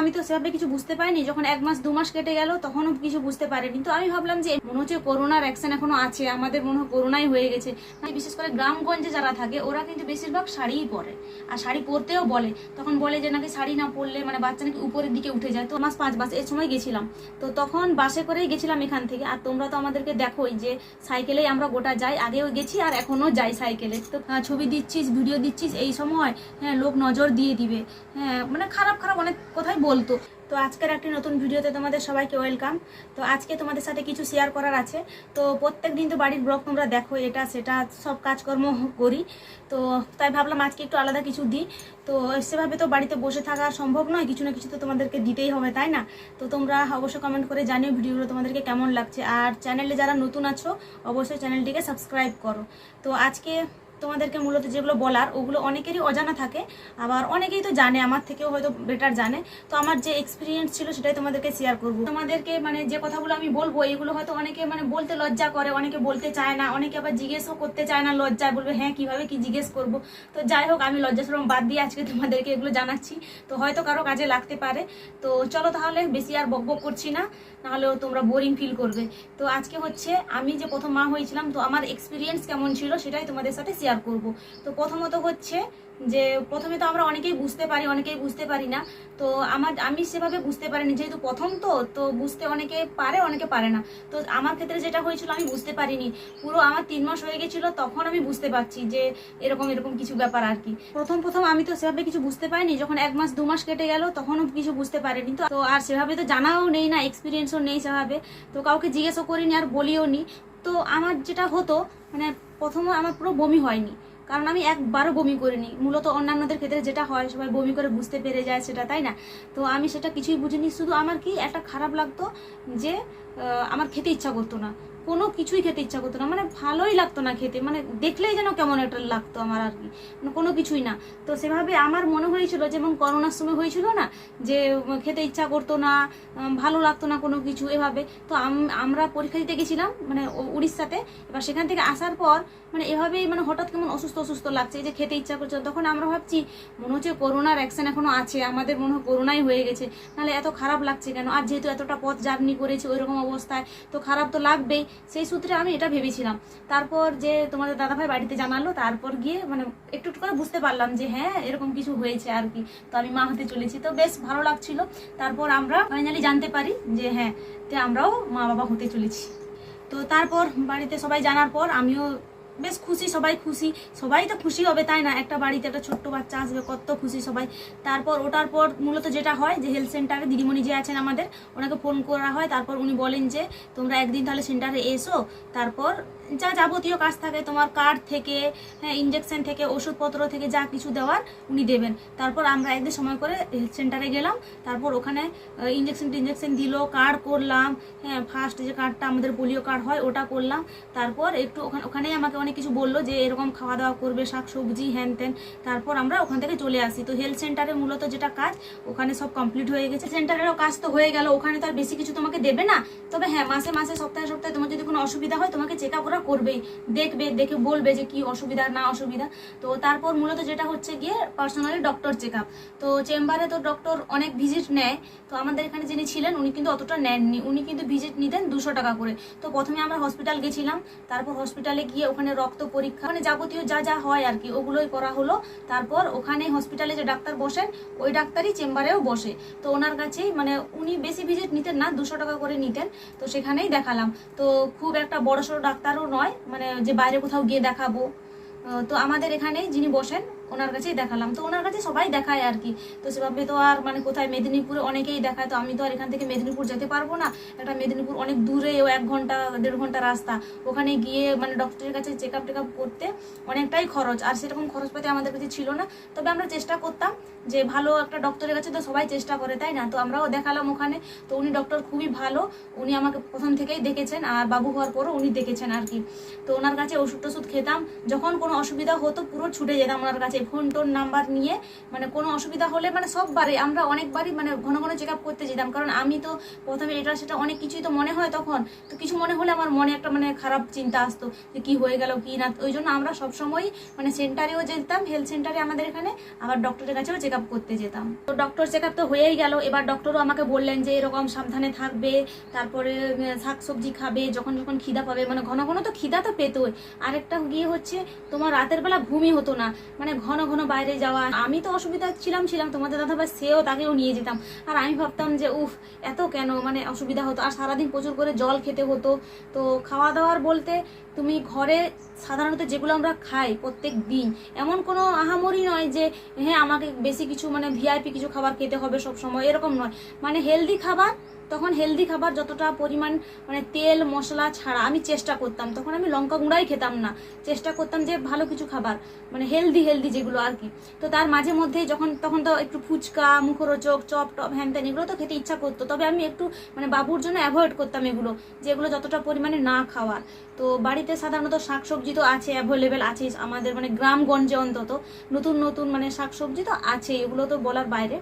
আমি তো সেভাবে কিছু বুঝতে পারিনি। যখন এক মাস, দু মাস কেটে গেল, তখনও কিছু বুঝতে পারিনি। তো আমি ভাবলাম যে মনে হচ্ছে করোনার অ্যাকশন এখনও আছে। আমাদের মনে হয় করোনাই হয়ে গেছে। বিশেষ করে গ্রামগঞ্জে যারা থাকে, ওরা কিন্তু বেশিরভাগ শাড়িই পরে। আর শাড়ি পরতেও বলে। তখন বলে যে নাকি শাড়ি না পরলে মানে বাচ্চা নাকি উপরের দিকে উঠে যায়। তো মাস পাঁচ, মাস এর সময় গেছিলাম। তো তখন বাসে করেই গেছিলাম এখান থেকে। আর তোমরা তো আমাদেরকে দেখোই যে সাইকেলেই আমরা গোটা যাই। আগেও গেছি আর এখনও যাই সাইকেলে। তো ছবি দিচ্ছিস, ভিডিও দিচ্ছিস, এই সময় হ্যাঁ লোক নজর দিয়ে দিবে। হ্যাঁ মানে খারাপ খারাপ অনেক কথাই বলতো। তো আজকের একটি নতুন ভিডিওতে তোমাদের সবাইকে ওয়েলকাম তো আজকে তোমাদের সাথে কিছু শেয়ার করার আছে। তো প্রত্যেক দিন তো বাড়ির ব্লগ তোমরা দেখো, এটা, সেটা, সব কাজকর্ম করি। তো তাই ভাবলাম আজকে একটু আলাদা কিছু দিই। তো সেভাবে তো বাড়িতে বসে থাকা সম্ভব নয়, কিছু না কিছু তো তোমাদেরকে দিতেই হবে, তাই না? তো তোমরা অবশ্যই কমেন্ট করে জানিও ভিডিওগুলো তোমাদেরকে কেমন লাগছে। আর চ্যানেলে যারা নতুন আছো, অবশ্যই চ্যানেলটিকে সাবস্ক্রাইব করো। তো আজকে তোমাদেরকে মূলত যেগুলো বলার, ওগুলো অনেকেরই অজানা থাকে। আবার অনেকেই তো জানে, আমার থেকেও হয়তো বেটার জানে। তো আমার যে এক্সপিরিয়েন্স ছিল সেটাই তোমাদেরকে শেয়ার করব। তোমাদেরকে মানে যে কথাগুলো আমি বলব এগুলো হয়তো অনেকে মানে বলতে লজ্জা করে, অনেকে বলতে চায় না, অনেকে আবার জিজ্ঞেসও করতে চায় না লজ্জায়, বলবে হ্যাঁ কীভাবে কি জিজ্ঞেস করব? তো যাই হোক, আমি লজ্জা শরম বাদ দিয়ে আজকে তোমাদেরকে এগুলো জানাচ্ছি। তো হয়তো কারও কাজে লাগতে পারে। তো চলো তাহলে, বেশি আর বক বক করছি না, নাহলেও তোমরা বোরিং ফিল করবে। তো আজকে হচ্ছে, আমি যে প্রথম মা হয়েছিলাম, তো আমার এক্সপিরিয়েন্স কেমন ছিল সেটাই তোমাদের সাথে করব। তো প্রথমত হচ্ছে যে, প্রথমে তো আমরা অনেকেই বুঝতে পারি, অনেকেই বুঝতে পারি না। তো আমার, আমি সেভাবে বুঝতে পারিনি, যেহেতু প্রথম তো তো বুঝতে অনেকে পারে অনেকে পারে না। তো আমার ক্ষেত্রে যেটা হয়েছিল আমি বুঝতে পারিনি। পুরো আমার তিন মাস হয়ে গেছিল, তখন আমি বুঝতে পারছি যে, এরকম এরকম কিছু ব্যাপার আর কি। প্রথম প্রথম আমি তো সেভাবে কিছু বুঝতে পারিনি, যখন এক মাস, দু মাস কেটে গেল, তখনও কিছু বুঝতে পারিনি। তো তো আর সেভাবে তো জানাও নেই না এক্সপিরিয়েন্সও নেই সেভাবে। তো কাউকে জিজ্ঞেসও করিনি আর বলিও নি তো আমার যেটা হতো মানে প্রথমে আমার পুরো বমি হয়নি। কারণ আমি একবারও বমি করিনি। মূলত অন্যান্যদের ক্ষেত্রে যেটা হয়, সবাই বমি করে বুঝতে পেরে যায় সেটা, তাই না? তো আমি সেটা কিছুই বুঝিনি। শুধু আমার কি একটা খারাপ লাগতো যে আমার খেতে ইচ্ছা করতো না। কোনো কিছুই খেতে ইচ্ছা করতো না। মানে ভালোই লাগতো না খেতে। মানে দেখলেই যেন কেমন একটা লাগতো আমার আর কি। মানে কোনো কিছুই না। তো সেভাবে আমার মনে হয়েছিল যেমন করোনার সময় হয়েছিল না, যে খেতে ইচ্ছা করতো না ভালো লাগতো না কোনো কিছু এভাবে। তো আমরা পরীক্ষা দিতে গেছিলাম মানে উড়িষ্যাতে। এবার সেখান থেকে আসার পর মানে এভাবেই মানে হঠাৎ কেমন অসুস্থ অসুস্থ লাগছে। যে খেতে ইচ্ছা করছে তখন আমরা ভাবছি, মনে হচ্ছে করোনার অ্যাকশন এখনও আছে। আমাদের মনে হয় করোনাই হয়ে গেছে। নাহলে এত খারাপ লাগছে কেন? আর যেহেতু এতটা পথ জার্নি করেছে ওই রকম অবস্থায়, তো খারাপ তো লাগবেই। সেই সূত্রে আমি এটা ভেবেছিলাম। তারপর যে তোমাদের দাদাভাই বাড়িতে জানালো, তারপর গিয়ে মানে একটু একটু করে বুঝতে পারলাম যে হ্যাঁ এরকম কিছু হয়েছে আর কি। তো আমি মা হতে চলেছি। তো বেশ ভালো লাগছিল। তারপর আমরা ফাইনালি জানতে পারি যে হ্যাঁ তে আমরাও মা বাবা হতে চলেছি। তো তারপর বাড়িতে সবাই জানার পর আমিও বেশ খুশি, সবাই খুশি। সবাই তো খুশি হবে, তাই না? একটা বাড়িতে একটা ছোট্ট বাচ্চা আসবে, কত খুশি সবাই। তারপর ওটার পর মূলত যেটা হয়, যে হেলথ সেন্টারে দিদিমণি যে আছেন আমাদের, ওনাকে ফোন করা হয়। তারপর উনি বলেন যে, তোমরা একদিন তাহলে সেন্টারে এসো। তারপর যা যাবতীয় কাজ থাকে, তোমার কার্ড থেকে হ্যাঁ ইঞ্জেকশন থেকে, ওষুধপত্র থেকে যা কিছু দেওয়ার উনি দেবেন। তারপর আমরা একদিন সময় করে হেলথ সেন্টারে গেলাম। তারপর ওখানে ইঞ্জেকশন টিঞ্জেকশন দিল কার্ড করলাম হ্যাঁ ফার্স্ট যে কার্ডটা আমাদের পোলিও কার্ড হয়, ওটা করলাম। তারপর একটু ওখানে, ওখানেই আমাকে অনেক কিছু বলল যে, এরকম খাওয়া দাওয়া করবে, শাক সবজি, হ্যান ত্যান। তারপর আমরা ওখান থেকে চলে আসি। তো হেলথ সেন্টারে মূলত যেটা কাজ, ওখানে সব কমপ্লিট হয়ে গেছে। সেন্টারেরও কাজ তো হয়ে গেল, ওখানে তো আর বেশি কিছু তোমাকে দেবে না। তবে হ্যাঁ মাসে মাসে, সপ্তাহে সপ্তাহে তোমার যদি কোনো অসুবিধা হয়, তোমাকে চেক আপ ওরা করবেই। দেখবে, দেখে বলবে যে কি অসুবিধা, না অসুবিধা। তো তারপর মূলত যেটা হচ্ছে গিয়ে পার্সোনালি ডক্টর চেক তো চেম্বারে তো ডক্টর অনেক ভিজিট নেয়। তো আমাদের এখানে যিনি ছিলেন, উনি কিন্তু অতটা নেননি। উনি কিন্তু ভিজিট নিতেন দুশো টাকা করে। তো প্রথমে আমরা হসপিটাল গেছিলাম। তারপর হসপিটালে গিয়ে ওখানে রক্ত পরীক্ষা মানে যাবতীয় যা যা হয় আর কি, ওগুলোই করা হলো। তারপর ওখানে হসপিটালে যে ডাক্তার বসেন, ওই ডাক্তারই চেম্বারেও বসে। তো ওনার কাছেই মানে উনি বেশি ভিজিট নিতেন না, দুশো টাকা করে নিতেন। তো সেখানেই দেখালাম। তো খুব একটা বড়সড় ডাক্তারও নয় মানে যে বাইরে কোথাও গিয়ে দেখাবো। তো আমাদের এখানে যিনি বসেন ওনার কাছেই দেখালাম। তো ওনার কাছে সবাই দেখায় আর কি। তো সেভাবে তো আর মানে কোথায় মেদিনীপুরে অনেকেই দেখায়। তো আমি তো আর এখান থেকে মেদিনীপুর যেতে পারব না। একটা মেদিনীপুর অনেক দূরে, ও এক ঘণ্টা, দেড় ঘণ্টা রাস্তা। ওখানে গিয়ে মানে ডক্টরের কাছে চেক আপ টেক আপ করতে অনেকটাই খরচ। আর সেরকম খরচপাতি আমাদের কাছে ছিল না। তবে আমরা চেষ্টা করতাম যে ভালো একটা ডক্টরের কাছে তো সবাই চেষ্টা করে, তাই না? তো আমরাও দেখালাম ওখানে। তো উনি ডক্টর খুবই ভালো। উনি আমাকে প্রথম থেকেই দেখেছেন আর বাবু হওয়ার পরও উনি দেখেছেন আর কি। তো ওনার কাছে ওষুধ টষুধ খেতাম। যখন কোনো অসুবিধা হতো পুরো ছুটে যেতাম ওনার কাছে। আছে ফোন টোন নাম্বার নিয়ে মানে কোনো অসুবিধা হলে মানে সববারে, আমরা অনেকবারই মানে ঘন ঘন চেক আপ করতে যেতাম। কারণ আমি তো প্রথমে এটা সেটা অনেক কিছুই তো মনে হয় তখন, তো কিছু মনে হলে আমার মনে একটা মানে খারাপ চিন্তা আসতো যে কী হয়ে গেল, কি না। ওই জন্য আমরা সবসময় মানে সেন্টারেও যেতাম হেলথ সেন্টারে আমাদের এখানে, আবার ডক্টরের কাছেও চেক করতে যেতাম। তো ডক্টর চেক তো হয়েই গেল। এবার ডক্টরও আমাকে বললেন যে এরকম সাবধানে থাকবে, তারপরে শাক সবজি খাবে, যখন যখন খিদা পাবে মানে ঘন ঘন তো খিদা তো পেতোই। আরেকটা গিয়ে হচ্ছে, তোমার রাতের বেলা ঘুমই হতো না। মানে ঘন ঘন বাইরে যাওয়া। আমি তো অসুবিধা ছিলাম ছিলাম তোমাদের দাদা ভাই সেও তাকেও নিয়ে যেতাম। আর আমি ভাবতাম যে, উফ, এত কেন? মানে অসুবিধা হতো। আর সারাদিন প্রচুর করে জল খেতে হতো। তো খাওয়া দাওয়ার বলতে তুমি ঘরে সাধারণত যেগুলো আমরা খাই প্রত্যেক দিন, এমন কোনো আহামরি নয় যে হ্যাঁ আমাকে বেশি কিছু মানে ভিআইপি কিছু খাবার খেতে হবে সব সময় এরকম নয়। মানে হেলদি খাবার, তখন হেলদি খাবার যতটা পরিমাণ মানে তেল, মশলা ছাড়া আমি চেষ্টা করতাম। তখন আমি লঙ্কা গুঁড়াই খেতাম না। চেষ্টা করতাম যে ভালো কিছু খাবার। মানে হেলদি হেলদি যেগুলো আর কি। তো তার মাঝে মধ্যে যখন, তখন তো একটু ফুচকা, মুখরোচক, চপ, টপ, হ্যান ত্যান এগুলো তো খেতে ইচ্ছা করতো। তবে আমি একটু মানে বাবুর জন্য অ্যাভয়েড করতাম এগুলো যেগুলো যতটা পরিমাণে না খাওয়ার। তো বাড়িতে সাধারণত শাকসবজি তো আছে অ্যাভেলেবেল আছে আমাদের মানে গ্রামগঞ্জে অন্তত। নতুন নতুন মানে শাকসবজি তো আছে এগুলো তো বলার বাইরে।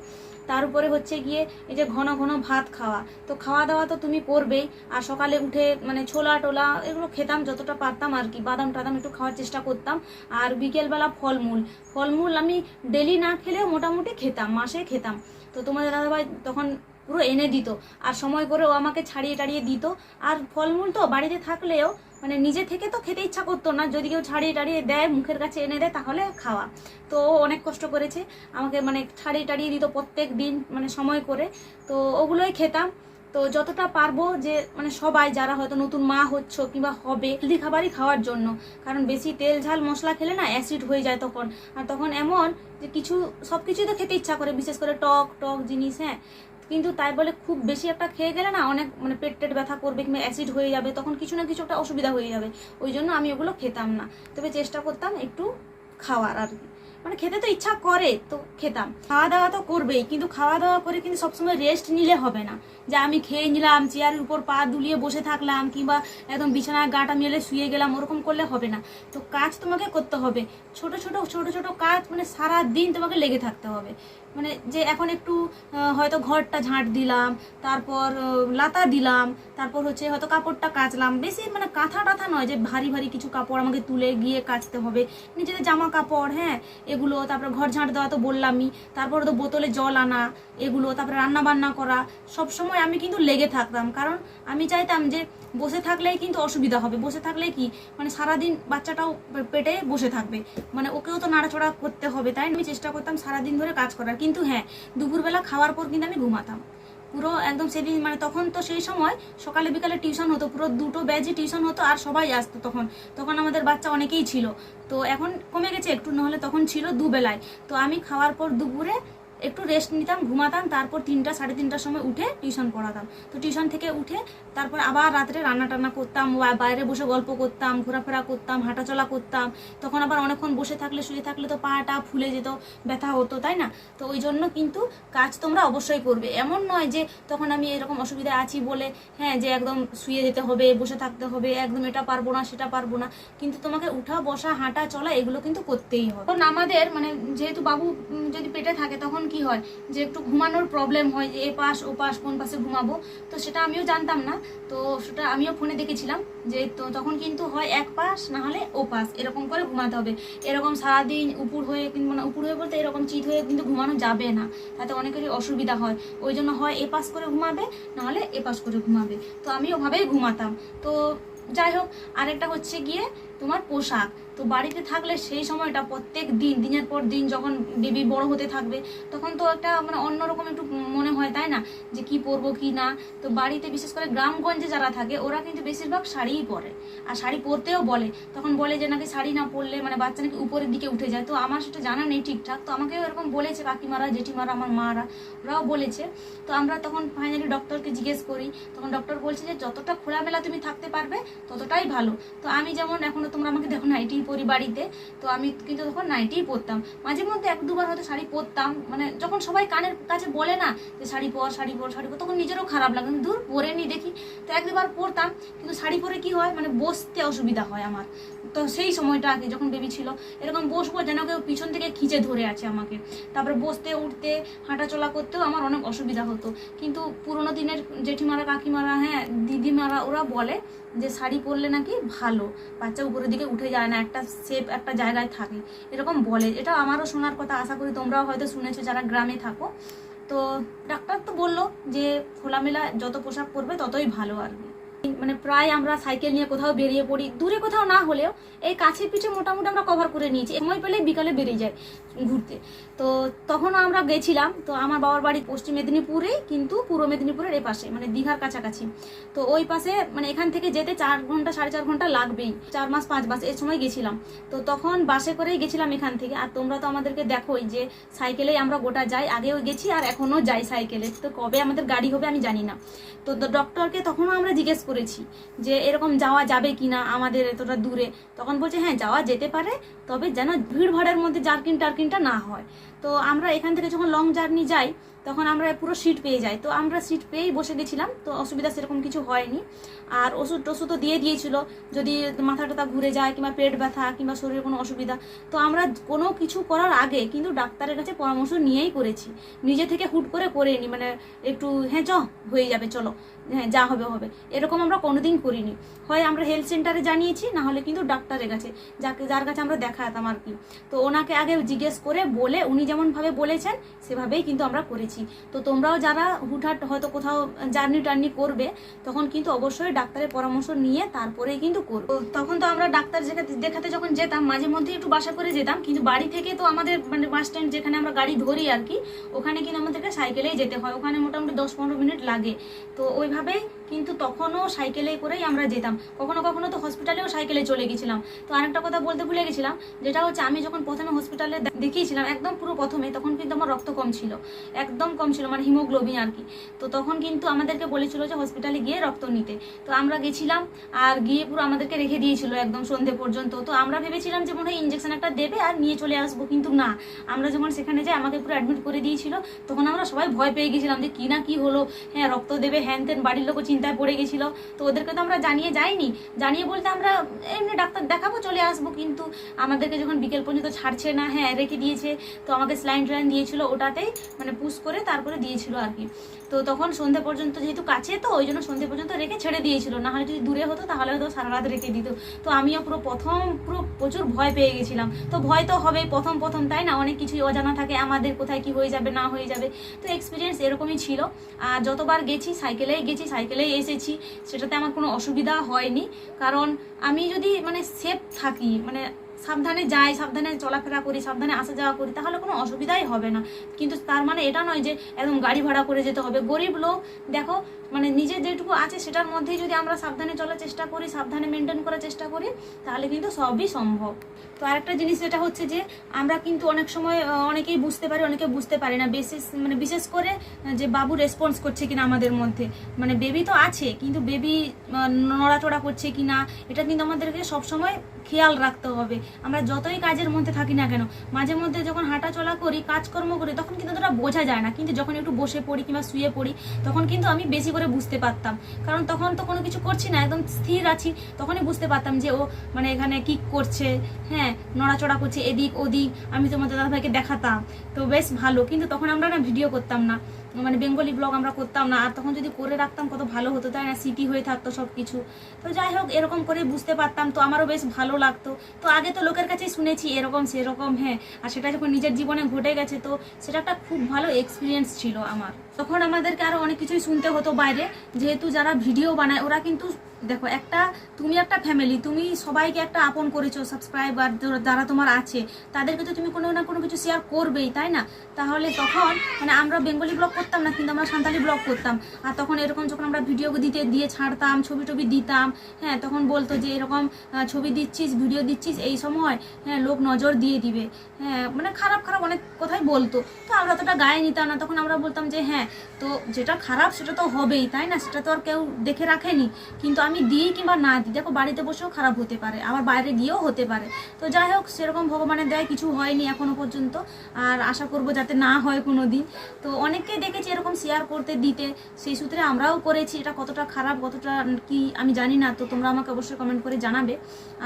তার উপরে হচ্ছে গিয়ে এই যে ঘন ঘন ভাত খাওয়া। তো খাওয়া দাওয়া তো তুমি করবেই, আর সকালে উঠে মানে ছোলা টোলা এগুলো খেতাম, যতটা পারতাম আর কি। বাদাম টাদাম একটু খাওয়ার চেষ্টা করতাম। আর বিকেলবেলা ফলমূল। ফলমূল আমি ডেলি না খেলেও মোটামুটি খেতাম, মাসে খেতাম। তো তোমাদের দাদাভাই তখন পুরো এনে দিত। আর সময় করে ও আমাকে ছাড়িয়ে টাড়িয়ে দিত। আর ফলমূল তো বাড়িতে থাকলেও মানে নিজে থেকে তো খেতে ইচ্ছা করতো না। যদি কেউ ছাড়িয়ে টাড়িয়ে দেয়, মুখের কাছে এনে দেয়, তাহলে খাওয়া। তো অনেক কষ্ট করেছে। আমাকে মানে ছাড়িয়ে টাড়িয়ে দিত প্রত্যেক দিন মানে সময় করে। তো ওগুলোই খেতাম। তো যতটা পারব যে মানে সবাই যারা হয়তো নতুন মা হচ্ছ কিংবা হবে হেলদি খাবারই খাওয়ার জন্য। কারণ বেশি তেল, ঝাল, মশলা খেলে না অ্যাসিড হয়ে যায় তখন। আর তখন এমন যে কিছু সব কিছুই তো খেতে ইচ্ছা করে, বিশেষ করে টক টক জিনিস হ্যাঁ। কিন্তু তাই বলে খুব বেশি একটা খেয়ে গেলে না অনেক মানে পেট টেট ব্যথা করবে কিংবা অ্যাসিড হয়ে যাবে, তখন কিছু না কিছু একটা অসুবিধা হয়ে যাবে। ওই জন্য আমি ওগুলো খেতাম না। তবে চেষ্টা করতাম একটু খাওয়ার আর কি। মানে খেতে তো ইচ্ছা করে তো খেতাম। খাওয়া দাওয়া তো করবেই, কিন্তু খাওয়া দাওয়া করে কিন্তু সবসময় রেস্ট নিলে হবে না। যে আমি খেয়ে নিলাম, চেয়ারের উপর পা দুলিয়ে বসে থাকলাম কিংবা একদম বিছানায় গাটা মেলে শুয়ে গেলাম, ওরকম করলে হবে না। তো কাজ তোমাকে করতে হবে। ছোট ছোট ছোট ছোট কাজ মানে সারা দিন তোমাকে লেগে থাকতে হবে। মানে যে এখন একটু হয়তো ঘরটা ঝাঁট দিলাম, তারপর লাতা দিলাম, তারপর হচ্ছে হয়তো কাপড়টা কাচলাম। বেশি মানে কাঁথা টাথা নয় যে ভারী ভারী কিছু কাপড় আমাকে তুলে গিয়ে কাচতে হবে। নিজেদের জামা কাপড় হ্যাঁ এগুলো, তারপর ঘর ঝাঁট দেওয়া তো বললামই, তারপর তো বোতলে জল আনা, এগুলো, তারপরে রান্না বান্না করা সব সময় আমি কিন্তু লেগে থাকতাম। কারণ আমি চাইতাম যে বসে থাকলেই কিন্তু অসুবিধা হবে। বসে থাকলে কি? মানে সারাদিন বাচ্চাটাও পেটে বসে থাকবে। মানে ওকেও তো নাড়াচড়া করতে হবে, তাই আমি চেষ্টা করতাম সারাদিন ধরে কাজ করার। কিন্তু হ্যাঁ দুপুরবেলা খাওয়ার পর কিন্তু আমি ঘুমাতাম। পুরো একদম সেদিন মানে তখন তো সেই সময় সকালে বিকালে টিউশন হতো, পুরো দুটো ব্যাচে টিউশন হতো আর সবাই আসতো তখন। তখন আমাদের বাচ্চা অনেকেই ছিল। তো এখন কমে গেছে একটু, নাহলে তখন ছিল দুবেলায়। তো আমি খাওয়ার পর দুপুরে একটু রেস্ট নিতাম, ঘুমাতাম, তারপর তিনটা, সাড়ে তিনটার সময় উঠে টিউশন পড়াতাম। তো টিউশন থেকে উঠে তারপর আবার রাত্রে রান্না টান্না করতাম বাইরে বসে গল্প করতাম, ঘোরাফেরা করতাম, হাঁটাচলা করতাম। তখন আবার অনেকক্ষণ বসে থাকলে, শুয়ে থাকলে তো পাটা ফুলে যেত, ব্যথা হতো, তাই না? তো ওই জন্য কিন্তু কাজ তোমরা অবশ্যই করবে। এমন নয় যে তখন আমি এরকম অসুবিধায় আছি বলে হ্যাঁ যে একদম শুয়ে যেতে হবে, বসে থাকতে হবে, একদম এটা পারব না, সেটা পারব না। কিন্তু তোমাকে উঠা, বসা, হাঁটা, চলা, এগুলো কিন্তু করতেই হবে। তখন আমাদের মানে যেহেতু বাবু যদি পেটে থাকে, তখন কি হয়? যে একটু ঘুমানোর প্রবলেম হয় যে এ পাশ, ও পাশ, কোন পাশে ঘুমাবো? তো সেটা আমিও জানতাম না। তো সেটা আমিও ফোনে দেখেছিলাম যে, তো তখন কিন্তু হয় এক পাশ, না হলে ও পাশ। এরকম করে ঘুমাতে হবে। এরকম সারাদিন উপর হয়ে কিন্তু মানে উপর হয়ে বলতে এরকম চিত হয়ে কিন্তু ঘুমানো যাবে না। তাতে অনেকেরই অসুবিধা হয়। ওই জন্য হয় এ পাশ করে ঘুমাবে, না হলে এ পাশ করে ঘুমাবে। তো আমি ওভাবেই ঘুমাতাম। তো যাই হোক, আরেকটা হচ্ছে গিয়ে তোমার পোশাক। তো বাড়িতে থাকলে সেই সময়টা প্রত্যেক দিন, দিনের পর দিন যখন বেবি বড় হতে থাকবে, তখন তো একটা মানে অন্যরকম একটু মনে হয় না যে কি পরবো কি না। তো বাড়িতে বিশেষ করে গ্রামগঞ্জে যারা থাকে ওরা কিন্তু বেশিরভাগ শাড়িই পরে। আর শাড়ি পরতেও বলে। তখন বলে যে নাকি শাড়ি না পরলে মানে বাচ্চা নাকি উপরের দিকে উঠে যায়? তো আমার সেটা জানা নেই ঠিকঠাক। তো আমাকেও এরকম বলেছে কাকিমারা জেঠিমারা আমার মারা। ওরাও বলেছে। তো আমরা তখন ফাইনালি ডক্টরকে জিজ্ঞেস করি। তখন ডক্টর বলছে যে যতটা খোলামেলা তুমি থাকতে পারবে ততটাই ভালো। তো আমি যেমন এখনও তোমরা আমাকে দেখো নাইটি পরি বাড়িতে তো আমি কিন্তু তখন নাইটিই পরতাম। মাঝে মধ্যে এক দুবার হয়তো শাড়ি পরতাম। মানে যখন সবাই কানের কাছে বলে না যে শাড়ি পর শাড়ি পর শাড়ি পর, তখন নিজেরও খারাপ লাগে। দূর পরে নি দেখি। তো এক দুবার পরতাম, কিন্তু শাড়ি পরে কি হয় মানে বসতে অসুবিধা হয় আমার। তো সেই সময়টা আগে যখন বেবি ছিল, এরকম বসবো যেন কেউ পিছন থেকে খিচে ধরে আছে আমাকে। তারপরে বসতে, উঠতে, হাঁটাচলা করতেও আমার অনেক অসুবিধা হতো। কিন্তু পুরোনো দিনের জেঠিমারা, কাকিমারা হ্যাঁ দিদিমারা, ওরা বলে যে শাড়ি পরলে নাকি ভালো। বাচ্চা উপরের দিকে উঠে যায় না, একটা সেফ একটা জায়গায় থাকে। এরকম বলে। এটা আমারও শোনার কথা, আশা করি তোমরাও হয়তো শুনেছো, যারা গ্রামে থাকো। তো ডাক্তার তো বলল যে খোলামেলা যত পোশাক পরবে ততই ভালো আর কি মানে প্রায় আমরা সাইকেল নিয়ে কোথাও বেরিয়ে পড়ি। দূরে কোথাও না হলেও এই কাছে পিঠে মোটামুটি আমরা কভার করে নিয়েছি। সময় পেলে বিকালে বেরিয়ে যাই ঘুরতে। তো তখন আমরা গেছিলাম, তো আমার বাবার বাড়ি পশ্চিম মেদিনীপুরেই কিন্তু পূর্ব মেদিনীপুরের এই পাশে মানে দীঘার কাছাকাছি। তো ওই পাশে মানে এখান থেকে যেতে চার ঘণ্টা, সাড়ে চার ঘণ্টা লাগবেই। চার মাস, পাঁচ মাস, এর সময় গেছিলাম। তো তখন বাসে করেই গেছিলাম এখান থেকে। আর তোমরা তো আমাদেরকে দেখোই যে সাইকেলেই আমরা গোটা যাই, আগেও গেছি আর এখনও যাই সাইকেলে। তো কবে আমাদের গাড়ি হবে আমি জানি না। তো ডক্টরকে তখনও আমরা জিজ্ঞেস করেছি যে এরকম যাওয়া যাবে কিনা আমাদের এতটা দূরে। তখন বলছে হ্যাঁ যাওয়া যেতে পারে, তবে যেন ভিড় ভাড়ের মধ্যে জার্কিন টার্কিনটা না হয়। তো আমরা এখান থেকে যখন লং জার্নি যাই, তখন আমরা পুরো সিট পেয়ে যাই। তো আমরা সিট পেয়েই বসে গেছিলাম, তো অসুবিধা সেরকম কিছু হয়নি। আর ওষুধ টষুধও দিয়ে দিয়েছিল, যদি মাথা টাথা ঘুরে যায় কিংবা পেট ব্যথা কিংবা শরীরে কোনো অসুবিধা। তো আমরা কোনো কিছু করার আগে কিন্তু ডাক্তারের কাছে পরামর্শ নিয়েই করেছি। নিজে থেকে হুট করে করে করেনি মানে একটু হ্যাঁ চ, হয়ে যাবে, চলো। হ্যাঁ যা হবে হবে। এরকম আমরা কোনোদিন করিনি। হয় আমরা হেলথ সেন্টারে জানিয়েছি, না হলে কিন্তু ডাক্তারের কাছে, যাকে, যার কাছে আমরা দেখাতাম আর কি। তো ওনাকে আগে জিজ্ঞেস করে বলে, উনি যেমনভাবে বলেছেন, সেভাবেই কিন্তু আমরা করেছি। তো তোমরাও যারা হুটহাট হয়তো কোথাও জার্নি টার্নি করবে, তখন কিন্তু অবশ্যই ডাক্তারের পরামর্শ নিয়ে তারপরেই কিন্তু করব। তখন তো আমরা ডাক্তার দেখাতে যখন যেতাম, মাঝে মধ্যে একটু বাসা করে যেতাম, কিন্তু বাড়ি থেকে তো আমাদের মানে বাস স্ট্যান্ড যেখানে আমরা গাড়ি ধরি আর কি, ওখানে কিন্তু আমাদেরকে সাইকেলেই যেতে হয়। ওখানে মোটামুটি দশ পনেরো মিনিট লাগে। তো ওইভাবেই কিন্তু তখনও সাইকেলে করেই আমরা যেতাম। কখনো কখনো তো হসপিটালেও সাইকেলে চলে গেছিলাম। তো আরেকটা কথা বলতে ভুলে গেছিলাম, যেটা হচ্ছে আমি যখন প্রথমে হসপিটালে দেখিয়েছিলাম, একদম পুরো প্রথমে, তখন কিন্তু আমার রক্ত কম ছিল। একদম কম ছিল মানে হিমোগ্লোবিন আর কি। তো তখন কিন্তু আমাদেরকে বলেছিল যে হসপিটালে গিয়ে রক্ত নিতে। তো আমরা গেছিলাম আর গিয়ে পুরো আমাদেরকে রেখে দিয়েছিল একদম সন্ধে পর্যন্ত। তো আমরা ভেবেছিলাম যে মনে হয় ইঞ্জেকশন একটা দেবে আর নিয়ে চলে আসব, কিন্তু না। আমরা যখন সেখানে যাই, আমাকে পুরো অ্যাডমিট করে দিয়েছিল। তখন আমরা সবাই ভয় পেয়ে গেছিলাম যে কি না কি হলো। হ্যাঁ রক্ত দেবে হ্যান তেন বাড়ির লোকও চিন্তায় পড়ে গেছিল। তো ওদেরকে তো আমরা জানিয়ে যাইনি। জানিয়ে বলতে আমরা এমনি ডাক্তার দেখাবো, চলে আসব। কিন্তু আমাদেরকে যখন বিকেল পর্যন্ত ছাড়ছে না হ্যাঁ রেখে দিয়েছে, তো আমাকে স্লাইন ট্লাইন দিয়েছিল ওটাতেই মানে পুশ করে তারপরে দিয়েছিল আর কি। তো তখন সন্ধে পর্যন্ত যেহেতু কাছে, তো ওই জন্য সন্ধে পর্যন্ত রেখে ছেড়ে দিয়েছিল। না হলে যদি দূরে হতো, তাহলে হয়তো সারা রাত রেখে দিত। তো আমিও পুরো প্রথম, পুরো প্রচুর ভয় পেয়ে গেছিলাম। তো ভয় তো হবেই, প্রথম প্রথম, তাই না? অনেক কিছুই অজানা থাকে, আমাদের কোথায় কি হয়ে যাবে, না হয়ে যাবে। তো এক্সপিরিয়েন্স এরকমই ছিল। আর যতবার গেছি সাইকেলেই গেছি সাইকেলেই এসেছি, সেটাতে আমার কোনো অসুবিধা হয়নি। কারণ আমি যদি মানে সেফ থাকি মানে সাবধানে যাই, সাবধানে চলাফেরা করি, সাবধানে আসা যাওয়া করি, তাহলে কোনো অসুবিধাই হবে না। কিন্তু তার মানে এটা নয় যে একদম গাড়ি ভাড়া করে যেতে হবে। গরিব লোক, দেখো মানে নিজের যেটুকু আছে সেটার মধ্যেই যদি আমরা সাবধানে চলার চেষ্টা করি, সাবধানে মেনটেন করার চেষ্টা করি, তাহলে কিন্তু সবই সম্ভব। তো আরেকটা জিনিস যেটা হচ্ছে যে, আমরা কিন্তু অনেক সময় অনেকেই বুঝতে পারি, অনেকে বুঝতে পারি না। বিশেষ মানে বিশেষ করে যে বাবু রেসপন্স করছে কিনা আমাদের মধ্যে। মানে বেবি তো আছে, কিন্তু বেবি নড়াচড়া করছে কিনা, এটা কিন্তু আমাদেরকে সবসময় খেয়াল রাখতে হবে। আমরা যতই কাজের মধ্যে থাকি না কেন, মাঝে মধ্যে যখন হাঁটা চলা করি, কাজকর্ম করি, তখন কিন্তু ওটা বোঝা যায় না। কিন্তু যখন একটু বসে পড়ি কিংবা শুয়ে পড়ি, তখন কিন্তু আমি বেশি করে বুঝতে পারতাম। কারণ তখন তো কোনো কিছু করছি না, একদম স্থির আছি, তখনই বুঝতে পারতাম যে ও মানে এখানে কি করছে হ্যাঁ নড়াচড়া করছে এদিক ওদিক, আমি তোমাদের দাদাভাইকে দেখাতাম। তো বেশ ভালো, কিন্তু তখন আমরা না ভিডিও করতাম না। মানে বেঙ্গলি ব্লগ আমরা করতাম না, আর তখন যদি করে রাখতাম কত ভালো হতো, তাই না? সিটি হয়ে থাকতো সব কিছু তো যাই হোক, এরকম করে বুঝতে পারতাম, তো আমারও বেশ ভালো লাগতো। তো আগে তো লোকের কাছেই শুনেছি এরকম, সেরকম হ্যাঁ। আর সেটা যখন নিজের জীবনে ঘটে গেছে, তো সেটা একটা খুব ভালো এক্সপিরিয়েন্স ছিল আমার। তখন আমাদেরকে আরও অনেক কিছুই শুনতে হতো বাইরে। যেহেতু যারা ভিডিও বানায়, ওরা কিন্তু, দেখো, একটা, তুমি একটা ফ্যামিলি তুমি সবাইকে একটা আপন করেছ সাবস্ক্রাইবার যারা তোমার আছে, তাদেরকে তো তুমি কোনো না কোনো কিছু শেয়ার করবেই, তাই না? তাহলে তখন মানে আমরা বেঙ্গলি ব্লগ করতাম না, কিন্তু আমরা সাঁতালি ব্লগ করতাম। আর তখন এরকম যখন আমরা ভিডিও দিতে, দিয়ে ছাড়তাম, ছবি টবি দিতাম হ্যাঁ তখন বলতো যে এরকম ছবি দিচ্ছিস ভিডিও দিচ্ছিস, এই সময় হ্যাঁ লোক নজর দিয়ে দিবে। হ্যাঁ মানে খারাপ খারাপ অনেক কথাই বলতো। তো আমরা তোটা গায়ে নিতাম না। তখন আমরা বলতাম যে হ্যাঁ হ্যাঁ তো যেটা খারাপ সেটা তো হবেই, তাই না? সেটা তো আর কেউ দেখে রাখেনি। কিন্তু আমি দিই কিংবা না দিই, দেখো বাড়িতে বসেও খারাপ হতে পারে, আবার বাইরে গিয়েও হতে পারে। তো যাই হোক, সেরকম ভগবানের দেয় কিছু হয়নি এখনও পর্যন্ত, আর আশা করব যাতে না হয় কোনো দিন তো অনেককেই দেখেছি এরকম শেয়ার করতে, দিতে, সেই সূত্রে আমরাও করেছি, এটা কতটা খারাপ, কতটা কি আমি জানি না, তো তোমরা আমাকে অবশ্যই কমেন্ট করে জানাবে।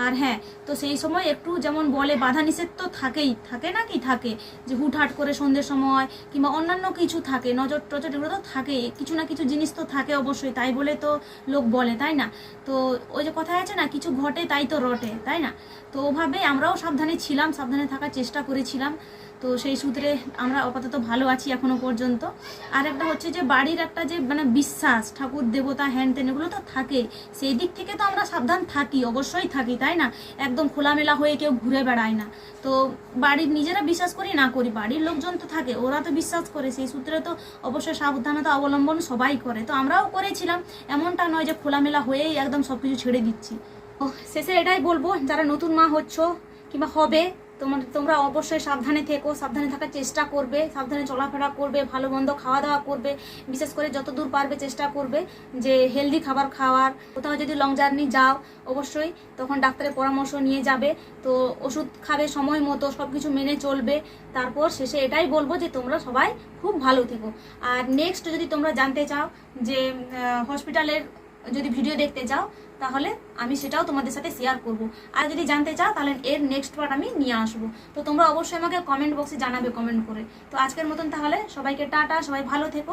আর হ্যাঁ তো সেই সময় একটু যেমন বলে, বাধা নিষেধ তো থাকেই, থাকে না কি? থাকে। যে হুটহাট করে সন্ধ্যের সময় কিংবা অন্যান্য কিছু থাকে, নজর এগুলো তো থাকে কিছু না কিছু জিনিস তো থাকে অবশ্যই, তাই বলে তো লোক বলে, তাই না? তো ওই যে কথা আছে না, কিছু ঘটে তাই তো রটে, তাই না? তো ওভাবে আমরাও সাবধানে ছিলাম, সাবধানে থাকার চেষ্টা করেছিলাম। তো সেই সূত্রে আমরা আপাতত ভালো আছি এখনও পর্যন্ত। আর একটা হচ্ছে যে বাড়ির একটা যে মানে বিশ্বাস, ঠাকুর, দেবতা হ্যান তেন এগুলো তো থাকে। সেই দিক থেকে তো আমরা সাবধান থাকি, অবশ্যই থাকি, তাই না? একদম খোলামেলা হয়ে কেউ ঘুরে বেড়ায় না। তো বাড়ির নিজেরা বিশ্বাস করি, না করি, বাড়ির লোকজন তো থাকে, ওরা তো বিশ্বাস করে। সেই সূত্রে তো অবশ্যই সাবধানতা অবলম্বন সবাই করে। তো আমরাও করেছিলাম, এমনটা নয় যে খোলামেলা হয়েই একদম সব কিছু ছেড়ে দিচ্ছি। ও, শেষে এটাই বলব, যারা নতুন মা হচ্ছ কিংবা হবে তোমার তোমরা অবশ্যই সাবধানে থেকো, সাবধানে থাকার চেষ্টা করবে, সাবধানে চলাফেরা করবে, ভালো মন্দ খাওয়া দাওয়া করবে, বিশেষ করে যত দূর পারবে চেষ্টা করবে যে হেলদি খাবার খাওয়ার। কোথাও যদি লং জার্নি যাও, অবশ্যই তখন ডাক্তারের পরামর্শ নিয়ে যাবে। তো ওষুধ খাবে সময় মতো সব কিছু মেনে চলবে। তারপর শেষে এটাই বলব যে তোমরা সবাই খুব ভালো থেকো। আর নেক্সট যদি তোমরা জানতে চাও যে হসপিটালের যদি ভিডিও দেখতে চাও, তাহলে আমি সেটাও তোমাদের সাথে শেয়ার করব। আর যদি জানতে চাও, তাহলে এর নেক্সট পার্ট আমি নিয়ে আসব। তো তোমরা অবশ্যই আমাকে কমেন্ট বক্সে জানাবে কমেন্ট করে। তো আজকের মতন তাহলে সবাইকে টাটা, সবাই ভালো থেকো।